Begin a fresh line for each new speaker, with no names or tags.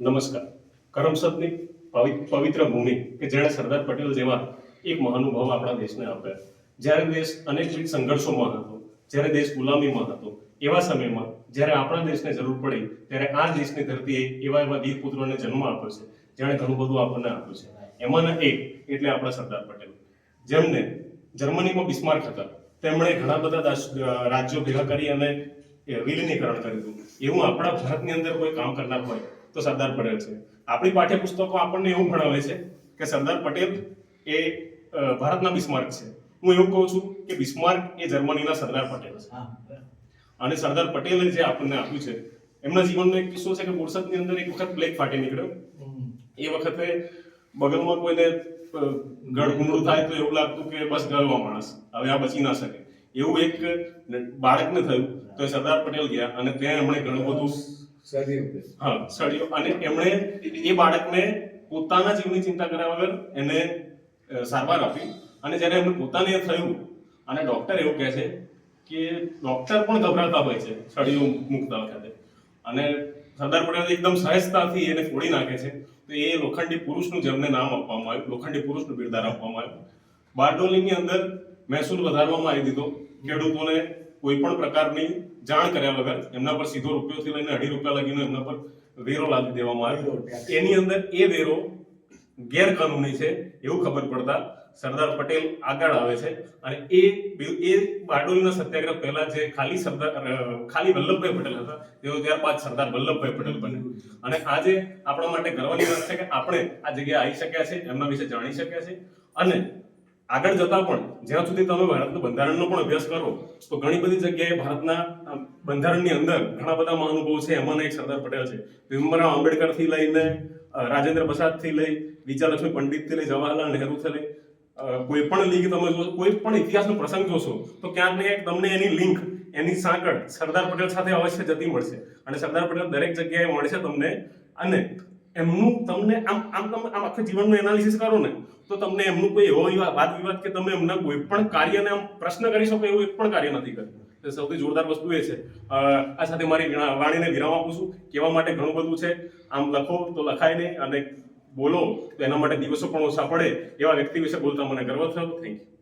નમસ્કાર. કરમસદની પવિત્ર ભૂમિ કે જેણે સરદાર પટેલ જેવા એક મહાનુભાવ આપણા દેશને આપ્યા. જ્યારે દેશ અનેકવિધ સંઘર્ષોમાં હતો, જ્યારે દેશ ગુલામીમાં હતો, એવા સમયમાં જ્યારે આપણા દેશને જરૂર પડી, ત્યારે આ દેશની ધરતીએ એવા એવા વીર પુત્રોને જન્મ આપ્યો છે, જેણે ઘણું બધું આપણને આપ્યું છે. એમાંના એક એટલે આપણા સરદાર પટેલ. જેમને જર્મનીમાં બિસ્માર્ક હતા. તેમણે ઘણા બધા રાજ્યો ભેગા કરી અને વિલીનીકરણ કર્યું હતું. એવું આપણા ભારતની અંદર કોઈ કામ કરનાર હોય તો સરદાર પટેલ છે. આપણી પાઠ્યપુસ્તકો આપણને એવું ભણાવે છે કે સરદાર પટેલ એ ભારતના બિસ્માર્ક છે. હું એવું કહું છું કે બિસ્માર્ક એ જર્મનીના સરદાર પટેલ છે. અને સરદાર પટેલે જે આપણને આપ્યું છે એમના જીવનનો એક કિસ્સો છે કે બોરસદની અંદર એક વખત પ્લેગ ફાટી નીકળ્યો. એ વખતે બગલમાં કોઈને અ, ગળગુંડળું થાય તો એવું લાગતું કે બસ ગયો માણસ હવે આ બચી ના શકે. એવું એક બાળકને થયું. તો સરદાર પટેલ ગયા અને ત્યાં એમણે ઘણું બધું હા સળિયો અને એમણે એ બાળકને પોતાના જીવની ચિંતા કર્યા વગર એને સારવાર આપી. અને જ્યારે એમને પોતાને થયું, અને ડોક્ટર એવું કહે છે કે ડોક્ટર પણ ગભરાતા હોય છે સળિયો મૂકતા વખતે. અને સરદાર પટેલ એકદમ સહજતાથી એને ફોડી નાખે છે. તો એ લોખંડી પુરુષનું જેમને નામ આપવામાં આવ્યું, લોખંડી પુરુષનું બિરદાર આપવામાં આવ્યું. બારડોલીની અંદર મહેસૂલ વધારવામાં આવી દીધો. ખેડૂતોને કોઈ પણ પ્રકારની જાણ કર્યા વગર એમના પર સીધો રૂપિયોથી લઈને અઢી રૂપિયા લાગીને એમના પર વેરો લાદી દેવામાં આવ્યો. એની અંદર એ વેરો ગેરકાનૂની છે એવું ખબર પડતા સરદાર પટેલ આગળ આવે છે અને એ એ બારડોલીના સત્યાગ્રહ પહેલા જે ખાલી સરદાર ખાલી વલ્લભભાઈ પટેલ હતા, તેઓ ત્યારબાદ સરદાર વલ્લભભાઈ પટેલ બન્યા. અને આજે આપણા માટે ગર્વની વાત છે કે આપણે આ જગ્યાએ આવી શક્યા છે, એમના વિશે જાણી શક્યા છે. અને આગળ જતા પણ, જ્યાં સુધી તમે ભારતના બંધારણનો પણ અભ્યાસ કરો, તો ઘણી બધી જગ્યાએ ભારતના બંધારણની અંદર ઘણા બધા મહાનુભાવો છે, એમાંના એક સરદાર પટેલ છે. ભીમરાવ આંબેડકરથી લઈને રાજેન્દ્ર પ્રસાદથી લઈ વિજયાલક્ષ્મી પંડિતથી લઈ, જવાહરલાલ નહેરુથી લઈ કોઈ પણ લીગ તમે જોશો કોઈ પણ ઇતિહાસનો પ્રસંગ જોશો, તો ક્યાંક ને તમને એની લિંક, એની સાંકળ સરદાર પટેલ સાથે અવશ્ય જતી મળશે. અને સરદાર પટેલ દરેક જગ્યાએ મળશે તમને, અને એમનું તમને આમ આમ તમે આમ આખા જીવનનું એનાલિસિસ કરો ને, તો તમને એમનું કોઈ એવો વાદ વિવાદ કે તમે એમના કોઈ પણ કાર્યને આમ પ્રશ્ન કરી શકો એવું એક પણ કાર્ય નથી કર્યું. તે સૌથી જોરદાર વસ્તુ એ છે. આ સાથે મારી વાણીને વિરામ આપું છું. કહેવા માટે ઘણું બધું છે, આમ લખો તો લખાય નહીં અને બોલો તો એના માટે દિવસો પણ ઓછા પડે એવા વ્યક્તિ વિશે બોલતા મને ગર્વ થયો. Thank you